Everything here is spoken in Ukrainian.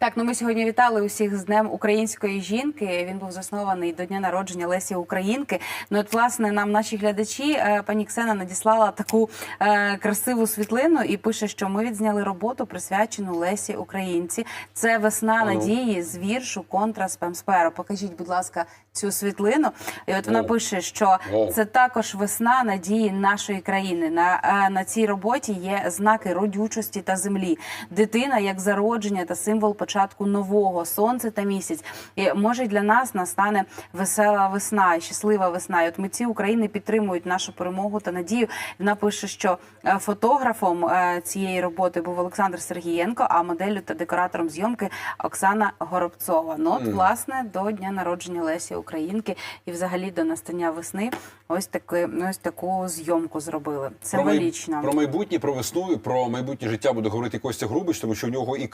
Так, ну ми сьогодні вітали усіх з Днем української жінки. Він був заснований до дня народження Лесі Українки. Ну от власне нам наші глядачі, е, пані Ксена надіслала таку е, красиву світлину і пише, що ми відзняли роботу, присвячену Лесі Українці. Це весна Ану. надії з віршу Контра Спемспера. Покажіть, будь ласка, цю світлину. І от вона пише, що це також весна надії нашої країни. На, е, на цій роботі є знаки родючості та землі. Дитина як зародження та символ початку нового сонце та місяць. І може для нас настане весела весна, і щаслива весна. І от митці України підтримують нашу перемогу та надію. Вона пише, що е, фотографом е, цієї роботи був Олександр Сергієнко, а моделлю та декоратором зйомки Оксана Горобцова. Ну от, власне, до дня народження Лесі Українки і взагалі до настання весни ось таки ось таку зйомку зробили. Символічно. Про майбутнє, про весну і про майбутнє життя буде говорити Костя Грубич, тому що в нього і